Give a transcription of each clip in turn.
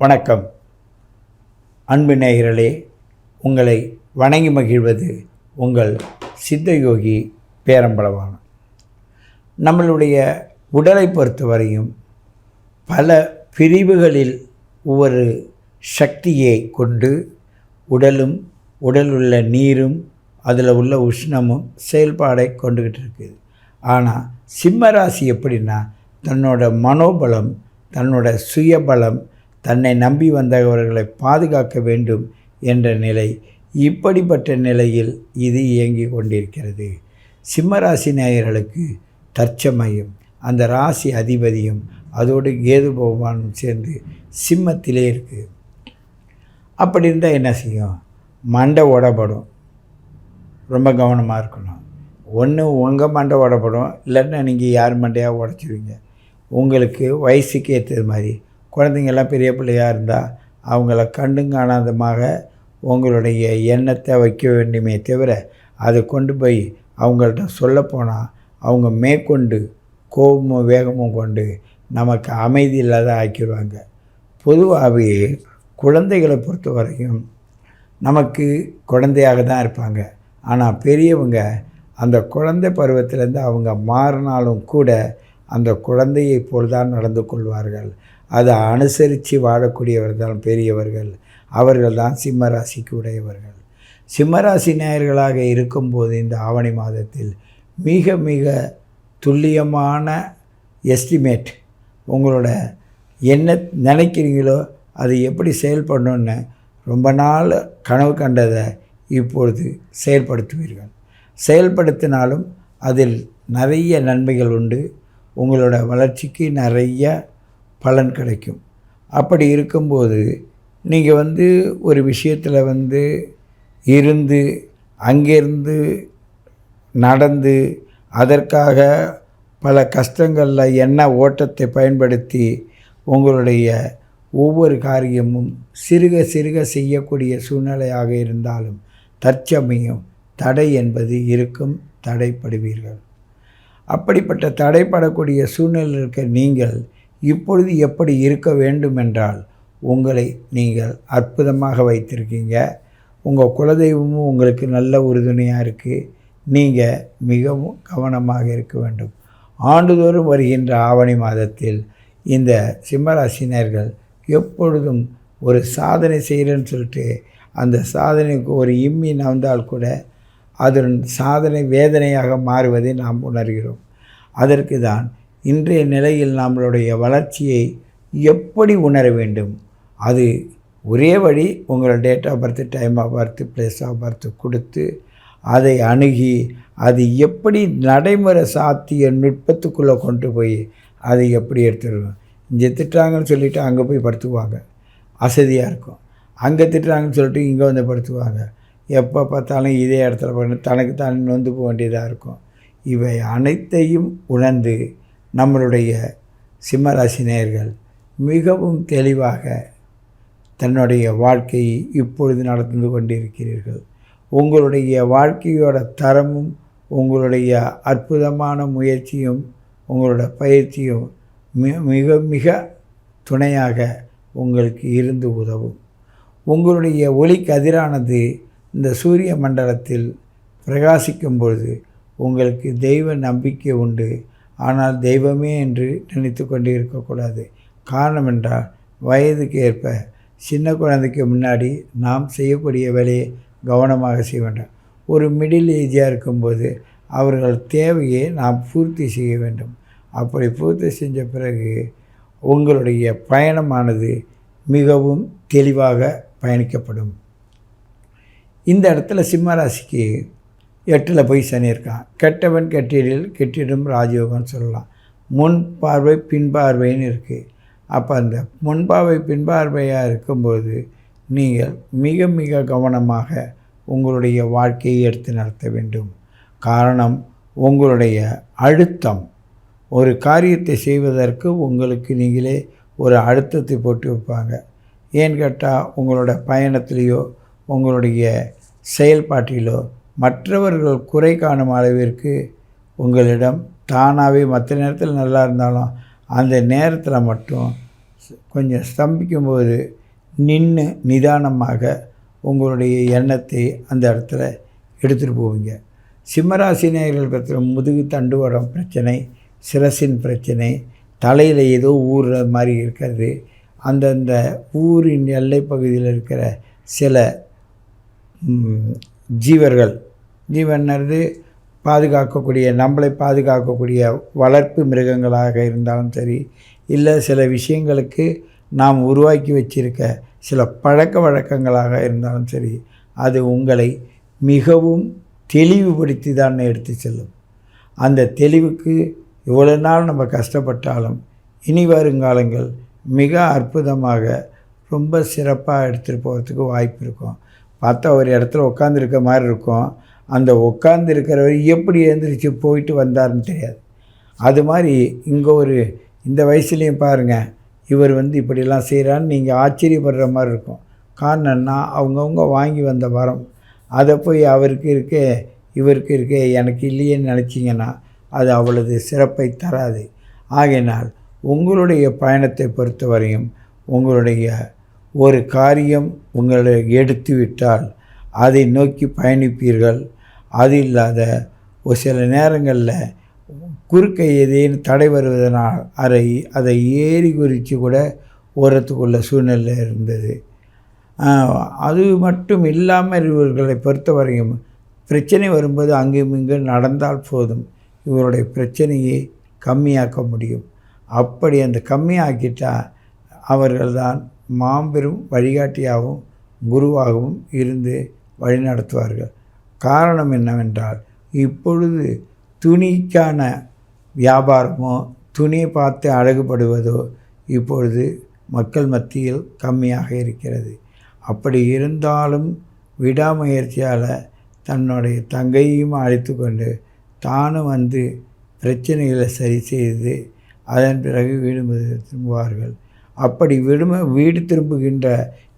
வணக்கம். அன்பு நேயர்களே உங்களை வணங்கி மகிழ்வது உங்கள் சித்தயோகி பேரம்பளவான நம்மளுடைய உடலை பொறுத்தவரையும் பல பிரிவுகளில் ஒவ்வொரு சக்தியை கொண்டு உடலும் உடல் உள்ள நீரும் அதில் உள்ள உஷ்ணமும் செயல்பாடை கொண்டுக்கிட்டு இருக்குது. ஆனால் சிம்ம ராசி எப்படின்னா தன்னோட மனோபலம் தன்னோட சுயபலம் தன்னை நம்பி வந்தவர்களை பாதுகாக்க வேண்டும் என்ற நிலை இப்படிப்பட்ட நிலையில் இது இயங்கி கொண்டிருக்கிறது. சிம்மராசி நேயர்களுக்கு தற்சமயம் அந்த ராசி அதிபதியும் அதோடு கேது பகவானும் சேர்ந்து சிம்மத்திலே இருக்குது அப்படி இருந்தால் என்ன செய்யும்? மண்டை ஓடப்படும் ரொம்ப கவனமாக இருக்கணும். ஒன்று உங்கள் மண்டை ஓடப்படும் இல்லைன்னா நீங்கள் யார் மண்டையாக உடச்சிடுவீங்க உங்களுக்கு வயசுக்கு ஏற்றது மாதிரி குழந்தைங்கள்லாம் பெரிய பிள்ளையாக இருந்தால் அவங்கள கண்டும் காணாதமாக உங்களுடைய எண்ணத்தை வைக்க வேண்டுமே தவிர அதை கொண்டு போய் அவங்கள்ட்ட சொல்லப்போனால் அவங்க மேற்கொண்டு கோபமும் வேகமும் கொண்டு நமக்கு அமைதி இல்லாத ஆக்கிடுவாங்க. பொதுவாகவே குழந்தைகளை பொறுத்த வரைக்கும் நமக்கு குழந்தையாக தான் இருப்பாங்க. ஆனால் பெரியவங்க அந்த குழந்தை பருவத்திலேருந்து அவங்க மாறினாலும் கூட அந்த குழந்தையைப் போல் தான் நடந்து கொள்வார்கள். அதை அனுசரித்து வாழக்கூடியவர் தான் பெரியவர்கள். அவர்கள் தான் சிம்மராசிக்கு உடையவர்கள். சிம்மராசி நேயர்களாக இருக்கும்போது இந்த ஆவணி மாதத்தில் மிக மிக துல்லியமான எஸ்டிமேட் உங்களோட என்ன நினைக்கிறீங்களோ அது எப்படி செயல்படணும்னு ரொம்ப நாள் கனவு கண்டதை இப்பொழுது செயல்படுத்துவீர்கள். செயல்படுத்தினாலும் அதில் நிறைய நன்மைகள் உண்டு. உங்களோட வளர்ச்சிக்கு நிறைய பலன் கிடைக்கும். அப்படி இருக்கும்போது நீங்கள் வந்து ஒரு விஷயத்தில் வந்து இருந்து அங்கேருந்து நடந்து அதற்காக பல கஷ்டங்களில் என்ன ஓட்டத்தை பயன்படுத்தி உங்களுடைய ஒவ்வொரு காரியமும் சிறுக சிறுக செய்யக்கூடிய சூழ்நிலையாக இருந்தாலும் தற்சமயம் தடை என்பது இருக்கும் தடைப்படுவீர்கள். அப்படிப்பட்ட தடைப்படக்கூடிய சூழ்நிலையில் இருக்க நீங்கள் இப்பொழுது எப்படி இருக்க வேண்டும் என்றால் உங்களை நீங்கள் அற்புதமாக வைத்திருக்கீங்க. உங்கள் குலதெய்வமும் உங்களுக்கு நல்ல உறுதுணையாக இருக்குது நீங்கள் மிகவும் கவனமாக இருக்க வேண்டும். ஆண்டுதோறும் வருகின்ற ஆவணி மாதத்தில் இந்த சிம்மராசினியர்கள் எப்பொழுதும் ஒரு சாதனை செய்கிறேன்னு சொல்லிட்டு அந்த சாதனைக்கு ஒரு இம்மி நவந்தால் கூட அதன் சாதனை வேதனையாக மாறுவதை நாம் உணர்கிறோம். அதற்கு தான் இன்றைய நிலையில் நம்மளுடைய வளர்ச்சியை எப்படி உணர வேண்டும்? அது ஒரே வழி உங்கள் date of birth time of birth place of birth கொடுத்து அதை அணுகி அது எப்படி நடைமுறை சாத்திய நுட்பத்துக்குள்ளே கொண்டு போய் அதை எப்படி எடுத்துருவோம் இங்கே திட்டுறாங்கன்னு சொல்லிவிட்டு அங்கே போய் படுத்துவாங்க அசதியாக இருக்கும். அங்கே திட்டுறாங்கன்னு சொல்லிட்டு இங்கே வந்து படுத்துவாங்க எப்போ பார்த்தாலும் இதே இடத்துல பண்ணி தனக்கு தான் நொந்து போக வேண்டியதாக இருக்கும். இவை அனைத்தையும் உணர்ந்து நம்மளுடைய சிம்மராசி நேயர்கள் மிகவும் தெளிவாக தன்னுடைய வாழ்க்கையை இப்பொழுது நடந்து கொண்டிருக்கிறீர்கள். உங்களுடைய வாழ்க்கையோட தரமும் உங்களுடைய அற்புதமான முயற்சியும் உங்களோட பயிற்சியும் மிக மிக துணையாக உங்களுக்கு இருந்து உதவும். உங்களுடைய ஒளி கதிரானது இந்த சூரிய மண்டலத்தில் பிரகாசிக்கும் பொழுது உங்களுக்கு தெய்வ நம்பிக்கை உண்டு. ஆனால் தெய்வமே என்று நினைத்து கொண்டு இருக்கக்கூடாது காரணம் என்றால் வயதுக்கு ஏற்ப சின்ன குழந்தைக்கு முன்னாடி நாம் செய்யக்கூடிய வேலையை கவனமாக செய்ய வேண்டும். ஒரு மிடில் ஏஜாக இருக்கும்போது அவர்கள் தேவையை நாம் பூர்த்தி செய்ய வேண்டும். அப்படி பூர்த்தி செஞ்ச பிறகு உங்களுடைய பயணமானது மிகவும் தெளிவாக பயணிக்கப்படும். இந்த இடத்துல சிம்மராசிக்கு எட்டில் போய் சனி இருக்கான். கெட்டவன் கெட்டிடில் கெட்டிடும் ராஜயோகம்னு சொல்லலாம். முன் பார்வை பின்பார்வைன்னு இருக்குது அப்போ அந்த முன்பார்வை பின்பார்வையாக இருக்கும்போது நீங்கள் மிக மிக கவனமாக உங்களுடைய வாழ்க்கையை எடுத்து நடத்த வேண்டும். காரணம் உங்களுடைய அழுத்தம். ஒரு காரியத்தை செய்வதற்கு உங்களுக்கு நீங்களே ஒரு அழுத்தத்தை போட்டு வைப்பாங்க. ஏன்னு கேட்டால் உங்களோட பயணத்துலேயோ உங்களுடைய செயல்பாட்டிலோ மற்றவர்கள் குறை காணும் அளவிற்கு உங்களிடம் தானாகவே மற்ற நேரத்தில் நல்லா இருந்தாலும் அந்த நேரத்தில் மட்டும் கொஞ்சம் ஸ்தம்பிக்கும்போது நின்று நிதானமாக உங்களுடைய எண்ணத்தை அந்த இடத்துல எடுத்துகிட்டு போவீங்க. சிம்மராசி நேயர்கள் பற்றின முதுகு தண்டுவடம் பிரச்சனை சிரசின் பிரச்சனை தலையில் ஏதோ ஊறுற மாதிரி இருக்கிறது. அந்தந்த ஊரின் எல்லைப்பகுதியில் இருக்கிற சில ஜீவர்கள். ஜீவனது பாதுகாக்கக்கூடிய நம்மளை பாதுகாக்கக்கூடிய வளர்ப்பு மிருகங்களாக இருந்தாலும் சரி இல்லை சில விஷயங்களுக்கு நாம் உருவாக்கி வச்சிருக்க சில பழக்க வழக்கங்களாக இருந்தாலும் சரி அது உங்களை மிகவும் தெளிவுபடுத்தி தான் எடுத்து செல்லும். அந்த தெளிவுக்கு இவ்வளோ நாள் நம்ம கஷ்டப்பட்டாலும் இனி வருங்காலங்கள் மிக அற்புதமாக ரொம்ப சிறப்பாக எடுத்துகிட்டு போகிறதுக்கு வாய்ப்பு இருக்கும். பார்த்தா ஒரு இடத்துல உட்காந்துருக்க மாதிரி இருக்கும். அந்த உட்காந்துருக்கிறவர் எப்படி எழுந்திரிச்சு போயிட்டு வந்தாருன்னு தெரியாது. அது மாதிரி இங்கே ஒரு இந்த வயசுலேயும் பாருங்கள் இவர் வந்து இப்படிலாம் செய்கிறான்னு நீங்கள் ஆச்சரியப்படுற மாதிரி இருக்கும். காரணம்னா அவங்கவுங்க வாங்கி வந்த வரம். அதை போய் அவருக்கு இருக்கே இவருக்கு இருக்கே எனக்கு இல்லையேன்னு நினச்சிங்கன்னா அது அவ்வளவு சிறப்பை தராது. ஆகையினால் உங்களுடைய பயணத்தை பொறுத்தவரையும் உங்களுடைய ஒரு காரியம் உங்களை எடுத்து விட்டால் அதை நோக்கி பயணிப்பீர்கள். அது இல்லாத ஒரு சில நேரங்களில் குறுக்க ஏதேனும் தடை வருவதனால் அதை அதை ஏறி குறித்து கூட ஓரத்துக்குள்ள சூழ்நிலை இருந்தது. அது மட்டும் இல்லாமல் இவர்களை பொறுத்தவரையும் பிரச்சனை வரும்போது அங்கும் இங்கும் நடந்தால் போதும். இவருடைய பிரச்சனையை கம்மியாக்க முடியும். அப்படி அந்த கம்மியாக்கிட்டால் அவர்கள்தான் மாபெரும் வழிகாட்டியாகவும் குருவாகவும் இருந்து வழிநடத்துவார்கள். காரணம் என்னவென்றால் இப்பொழுது துணிக்கான வியாபாரமோ துணியை பார்த்து அழகுபடுவதோ இப்பொழுது மக்கள் மத்தியில் கம்மியாக இருக்கிறது. அப்படி இருந்தாலும் விடாமுயற்சியால் தன்னுடைய தங்கையும் அழைத்து கொண்டு தானும் வந்து பிரச்சனைகளை சரி செய்து அதன் பிறகு வீடு திரும்புவார்கள். அப்படி விடும வீடு திரும்புகின்ற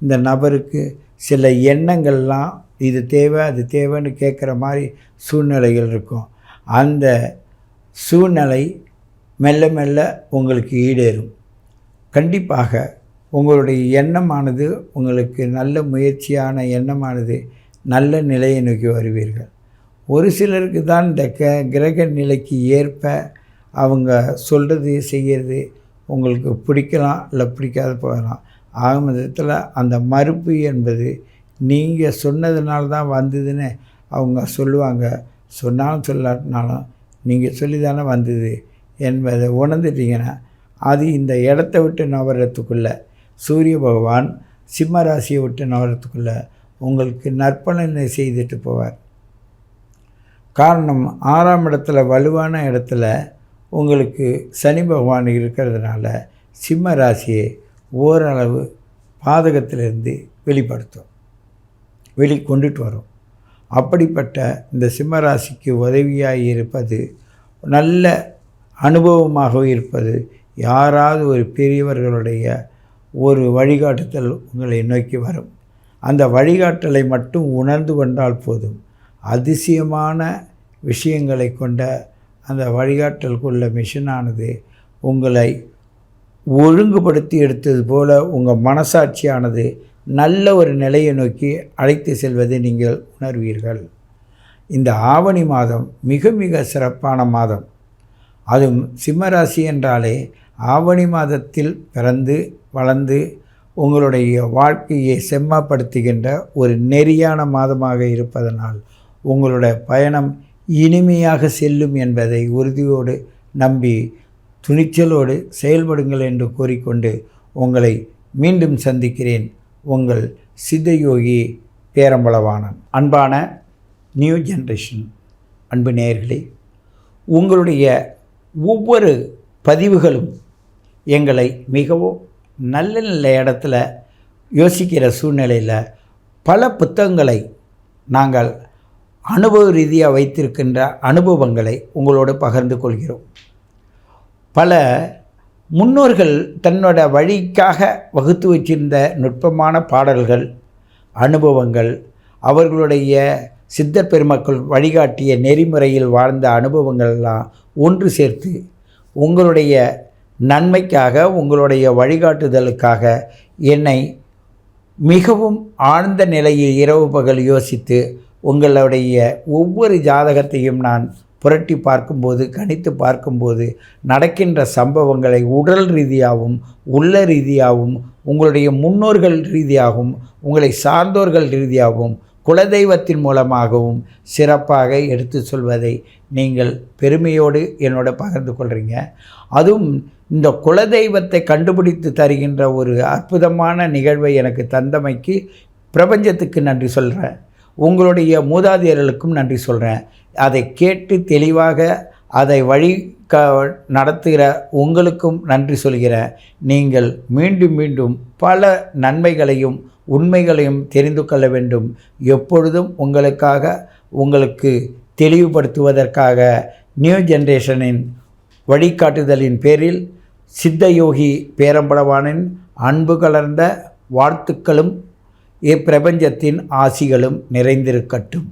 இந்த நபருக்கு சில எண்ணங்கள்லாம் இது தேவை அது தேவைன்னு கேட்குற மாதிரி சூழ்நிலைகள் இருக்கும். அந்த சூழ்நிலை மெல்ல மெல்ல உங்களுக்கு ஈடேறும். கண்டிப்பாக உங்களுடைய எண்ணமானது உங்களுக்கு நல்ல முயற்சியான எண்ணமானது நல்ல நிலையை நோக்கி வருவீர்கள். ஒரு சிலருக்கு தான் இந்த க கிரக நிலைக்கு ஏற்ப அவங்க சொல்கிறது செய்கிறது உங்களுக்கு பிடிக்கலாம் இல்லை பிடிக்காது போகலாம். ஆக மொத்தத்தில் அந்த மறுப்பு என்பது நீங்கள் சொன்னதுனால தான் வந்ததுன்னு அவங்க சொல்லுவாங்க. சொன்னாலும் சொல்லாட்டினாலும் நீங்கள் சொல்லி தானே வந்தது என்பதை உணர்ந்துட்டிங்கன்னா அது இந்த இடத்த விட்டு நவரத்துக்குள்ளே சூரிய பகவான் சிம்ம ராசியை விட்டு நவரத்துக்குள்ளே உங்களுக்கு நற்பலனை செய்துட்டு போவார். காரணம் ஆறாம் இடத்துல வலுவான இடத்துல உங்களுக்கு சனி பகவான் இருக்கிறதுனால சிம்ம ராசியை ஓரளவு பாதகத்திலிருந்து வெளிப்படுத்தும். வெளி கொண்டுட்டு வரும். அப்படிப்பட்ட இந்த சிம்ம ராசிக்கு உதவியாக இருப்பது நல்ல அனுபவமாக இருப்பது யாராவது ஒரு பெரியவர்களுடைய ஒரு வழிகாட்டுதல் உங்களை நோக்கி வரும். அந்த வழிகாட்டலை மட்டும் உணர்ந்து கொண்டால் போதும். அதிசயமான விஷயங்களை கொண்ட அந்த வழிகாட்டலுக்குள்ள மிஷினானது உங்களை ஒழுங்குபடுத்தி எடுத்தது போல உங்கள் மனசாட்சியானது நல்ல ஒரு நிலையை நோக்கி அழைத்து செல்வதை நீங்கள் உணர்வீர்கள். இந்த ஆவணி மாதம் மிக மிக சிறப்பான மாதம். அதுவும் சிம்மராசி என்றாலே ஆவணி மாதத்தில் பிறந்து வளர்ந்து உங்களுடைய வாழ்க்கையை செம்மப்படுத்துகின்ற ஒரு நெறியான மாதமாக இருப்பதனால் உங்களுடைய பயணம் இனிமையாக செல்லும் என்பதை உறுதியோடு நம்பி துணிச்சலோடு செயல்படுங்கள் என்று கூறிக்கொண்டு உங்களை மீண்டும் சந்திக்கிறேன். உங்கள் சித்தயோகி பேரம்பளவானன் அன்பான நியூ ஜென்ரேஷன் அன்பு நேயர்களே உங்களுடைய ஒவ்வொரு பதிவுகளும் எங்களை மிகவும் நல்ல நல்ல இடத்துல யோசிக்கிற சூழ்நிலையில் பல புத்தகங்களை நாங்கள் அனுபவ ரீதியாக வைத்திருக்கின்ற அனுபவங்களை உங்களோடு பகிர்ந்து கொள்கிறோம். பல முன்னோர்கள் தன்னோட வழிக்காக வகுத்து வச்சிருந்த நுட்பமான பாடல்கள் அனுபவங்கள் அவர்களுடைய சித்தர் பெருமக்கள் வழிகாட்டிய நெறிமுறையில் வாழ்ந்த அனுபவங்கள்லாம் ஒன்று சேர்த்து உங்களுடைய நன்மைக்காக உங்களுடைய வழிகாட்டுதலுக்காக என்னை மிகவும் ஆழ்ந்த நிலையில் இரவு பகல் யோசித்து உங்களுடைய ஒவ்வொரு ஜாதகத்தையும் நான் புரட்டி பார்க்கும்போது கணித்து பார்க்கும்போது நடக்கின்ற சம்பவங்களை உடல் ரீதியாகவும் உள்ள ரீதியாகவும் உங்களுடைய முன்னோர்கள் ரீதியாகவும் உங்களை சார்ந்தோர்கள் ரீதியாகவும் குலதெய்வத்தின் மூலமாகவும் சிறப்பாக எடுத்து சொல்வதை நீங்கள் பெருமையோடு என்னோட பகிர்ந்து கொள்கிறீங்க அதுவும் இந்த குலதெய்வத்தை கண்டுபிடித்து தருகின்ற ஒரு அற்புதமான நிகழ்வை எனக்கு தந்தமைக்கு பிரபஞ்சத்துக்கு நன்றி சொல்கிறேன் உங்களுடைய மூதாதையர்களுக்கும் நன்றி சொல்கிறேன் அதை கேட்டு தெளிவாக அதை வழி க நடத்துகிற உங்களுக்கும் நன்றி சொல்கிறேன் நீங்கள் மீண்டும் மீண்டும் பல நன்மைகளையும் உண்மைகளையும் தெரிந்து கொள்ள வேண்டும். எப்பொழுதும் உங்களுக்காக உங்களுக்கு தெளிவுபடுத்துவதற்காக நியூ ஜென்ரேஷனின் வழிகாட்டுதலின் பேரில் சித்தயோகி பேரம்பளவானின் அன்பு கலர்ந்த வாழ்த்துக்களும் இப்பிரபஞ்சத்தின் ஆசிகளும் நிறைந்திருக்கட்டும்.